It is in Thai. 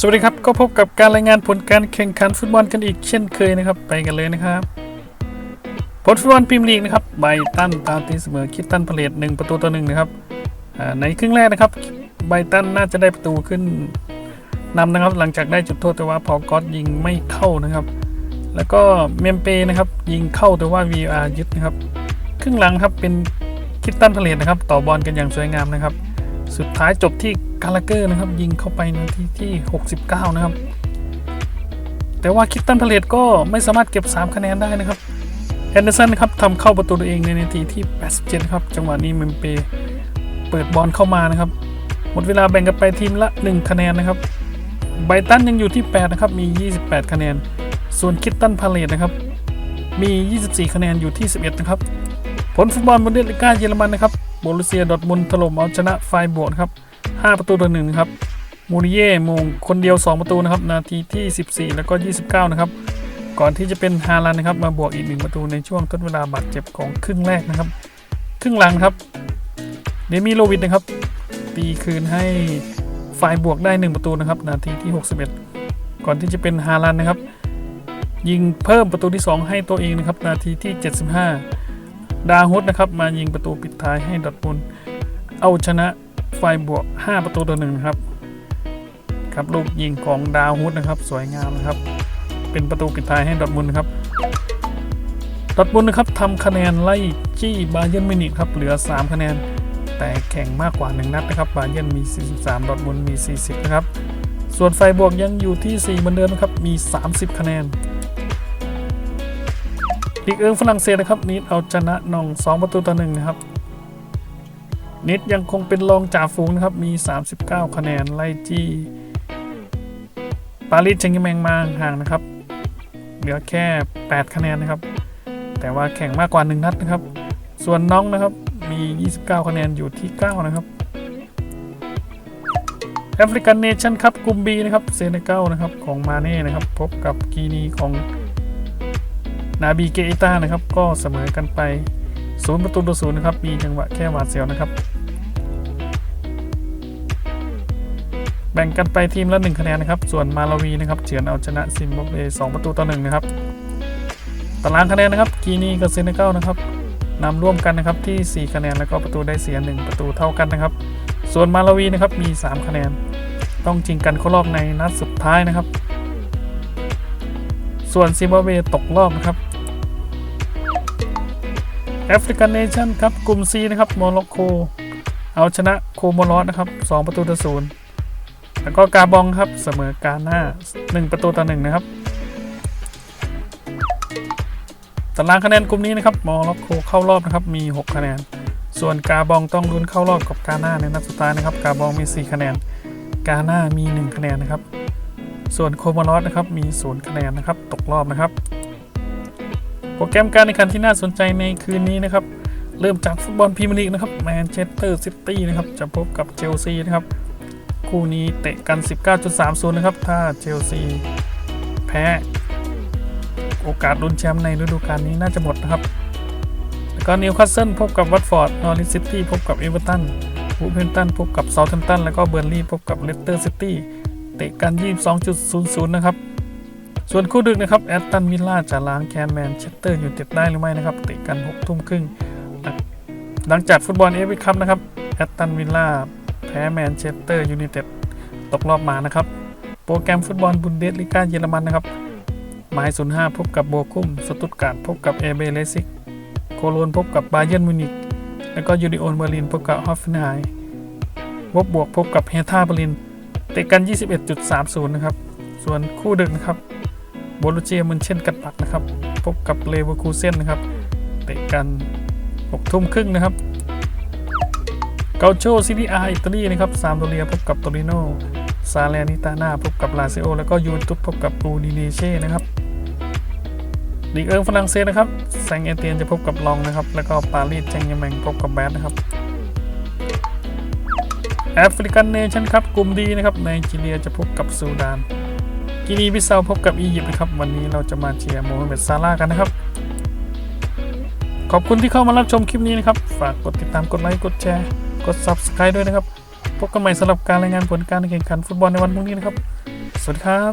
สวัสดีครับ ก็พบกับการรายงานผลการแข่งขันฟุตบอลกันอีกเช่นเคยนะครับ ไปกันเลยนะครับ ผลฟุตบอลพรีเมียร์ลีกนะครับไบตันตามตีเสมอคิดตันพาเลตหนึ่งประตูต่อหนึ่งนะครับในครึ่งแรกนะครับไบตันน่าจะได้ประตูขึ้นนำนะครับ หลังจากได้จุดโทษแต่ว่าพอกอตยิงไม่เข้านะครับ แล้วก็เมมเปนะครับยิงเข้าแต่ว่า VR ยึดนะครับ ครึ่งหลังครับเป็นคิดตันพาเลตนะครับ ต่อบอลกันอย่างสวยงามนะครับ สุดท้ายจบที่กาลาเกอร์นะครับ ยิงเข้าไปในาทีที่ 69 นะครับ แต่ว่าคิตตันพาเลตก็ไม่สามารถเก็บ 3 คะแนนได้นะครับแอนเดอร์สันนะครับทำเข้าประตูตัวเองในนาทีที่ 87 ครับ จังหวะนี้เมมเปเปิดบอลเข้ามานะครับ หมดเวลาแบ่งกันไปทีมละ 1 คะแนนนะครับไบตันยังอยู่ที่ 8 นะครับ มี 28 คะแนน ส่วนคิตตันพาเลตนะครับ มี 24 คะแนนอยู่ที่ 11 นะครับ ผลฟุตบอลบุนเดสลิก้าเยอรมันนะครับ บรุเซียดอทมุนถล่มเอาชนะไฟบวกครับ 5 ประตูต่อหนึ่งครับมูริเย่มงคนเดียว 2 ประตูนะครับ นาทีที่ 14 แล้วก็ 29 นะครับ ก่อนที่จะเป็นฮาลันนะครับ มาบวกอีก 1 ประตูในช่วงทดเวลาบาดเจ็บของครึ่งแรกนะครับ ครึ่งหลังครับ เดมิโลวิดนะครับ ตีคืนให้ไฟบวกได้ 1 ประตูนะครับ นาทีที่ 61 ก่อนที่จะเป็นฮาลันนะครับ ยิงเพิ่มประตูที่ 2 ให้ตัวเองนะครับ นาทีที่ 75 ดาฮุดนะครับ มายิงประตูปิดท้ายให้ดอทมุนเอาชนะไฟบวก 5 ประตูต่อหนึ่งครับ ครับลูกยิงของดาวฮุดนะครับ สวยงามนะครับ เป็นประตูปิดท้ายให้ดอทมุนครับดอทมุนนะครับทำคะแนนไล่จี้บาเยนมินิครับเหลือ 3 คะแนน แต่แข่งมากกว่า 1 นัดนะครับบาเยนมี 43ดอทมุนมี 40 นะครับ ส่วนไฟบวกยังอยู่ที่ 4 เหมือนเดิมนะครับมี 30 คะแนน ลีกเอิงฝรั่งเศสนะครับนิดเอาชนะนอง 2 ประตูต่อหนึ่งนะครับนิดยังคงเป็นรองจ่าฝูงนะครับมี 39 คะแนนไล่จี้ปารีสแชงต์แมงมาห่างนะครับ เหลือแค่ 8 คะแนนนะครับ แต่ว่าแข่งมากกว่า 1 นัดนะครับ ส่วนน้องนะครับมี 29 คะแนนอยู่ที่ 9 นะครับแอฟริกันเนชั่นครับกลุ่ม B นะครับเซเนกัลนะครับของมาเน่นะครับ พบกับกีนีของ นาบีเกอิต้านะครับ ก็เสมอกันไปศูนย์ประตูต่อศูนย์นะครับ มีจังหวะแค่หวาดเสียวนะครับ แบ่งกันไปทีมละ1คะแนนนะครับ ส่วนมาลาวีนะครับเฉือนเอาชนะซิมบับเว2ประตูต่อ1นะครับ ตารางคะแนนนะครับ กีนีกับเซเนกัลนะครับนำร่วมกันนะครับที่ 4 คะแนนแล้วก็ประตูได้เสีย 1 ประตูเท่ากันนะครับ ส่วนมาลาวีนะครับมี 3 คะแนน ต้องจริงกันเข้ารอบในนัดสุดท้ายนะครับ ส่วนซิมบับเวตกรอบนะครับ แอฟริกันเนชั่นครับกลุ่ม C นะครับโมร็อกโกเอาชนะโคโมรอสนะครับ 2 ประตูต่อศูนย์แล้วก็กาบองครับเสมอกาหน้า 1 ประตูต่อ1นะครับตารางคะแนนกลุ่มนี้นะครับโมร็อกโกเข้ารอบนะครับมี 6 คะแนน ส่วนกาบองต้องลุ้นเข้ารอบกับกาหน้าในนัดสุดท้ายนะครับ กาบองมี 4 คะแนน กาหน้ามี 1 คะแนนนะครับ ส่วนโคโมรอสนะครับมี 0 คะแนนนะครับ ตกรอบนะครับ โปรแกรมการแข่งขันที่น่าสนใจในคืนนี้นะครับ เริ่มจากฟุตบอลพรีเมียร์ลีกนะครับแมนเชสเตอร์ซิตี้นะครับ จะพบกับเชลซีนะครับ คู่นี้เตะกัน 19.30 นะครับ ถ้าเชลซีแพ้ โอกาสลุ้นแชมป์ในฤดูกาลนี้น่าจะหมดนะครับ แล้วก็นิวคาสเซิลพบกับวัตฟอร์ดนอริสซิตี้พบกับเอเวอร์ตันวูฟแฮมป์ตันพบกับเซาท์แฮมป์ตันแล้วก็เบอร์ลีย์พบกับเลสเตอร์ซิตี้เตะกัน 22.00 นะครับ ส่วนคู่ดึกนะครับแอตตันวิลล่าจะล้างแคนแมนเชสเตอร์ยูไนเต็ดได้หรือไม่นะครับเตะกัน6ทุ่มครึ่งหลังจากฟุตบอลเอฟ a คัพนะครับแอตตันวิลล่าแพ้แมนเชสเตอร์ยูไนเต็ดตกรอบมานะครับ โปรแกรมฟุตบอลบุนเดสลิก้าเยอรมันนะครับหมาย 05 พบกับโบคุม สตุตการ์ดพบกับเอเบเลซิก โคโลนพบกับบาเยิร์นมิวนิกแล้วก็ยูดิโอนเบอร์ลินพบกับฮอฟเฟนไฮวบบวกพบกับเฮท่าเบอร์ลินเตะกัน 21.30 นะครับ ส่วนคู่ดึกนะครับ โบลูเจียมันเช่นกันปักนะครับ พบกับเลเวอร์คูเซนนะครับ เตะกัน6ทุ่มครึ่งนะครับเกาโชซิตี้อาร์อิตาลีนะครับซามโดเรียพบกับโตริโนซาเลนิตานาพบกับลาซิโอแล้วก็ยูเวนตุสพบกับปูดิเนเช่นะครับลีกเอิงฝรั่งเศสนะครับแซงเอเตียนจะพบกับลองนะครับ แล้วก็ปารีสแจงยาแมงพบกับแบดนะครับแอฟริกันเนชั่นครับกลุ่มดีนะครับไนจีเรียจะพบกับซูดาน กินีบิซาวพบกับอียิปต์นะครับ วันนี้เราจะมาเชียร์โมฮัมเหม็ดซาร่ากันนะครับ ขอบคุณที่เข้ามารับชมคลิปนี้นะครับ ฝากกดติดตามกดไลค์กดแชร์กด Subscribe ด้วยนะครับ พบกันใหม่สำหรับการรายงานผลการแข่งขันฟุตบอลในวันพรุ่งนี้นะครับ สวัสดีครับ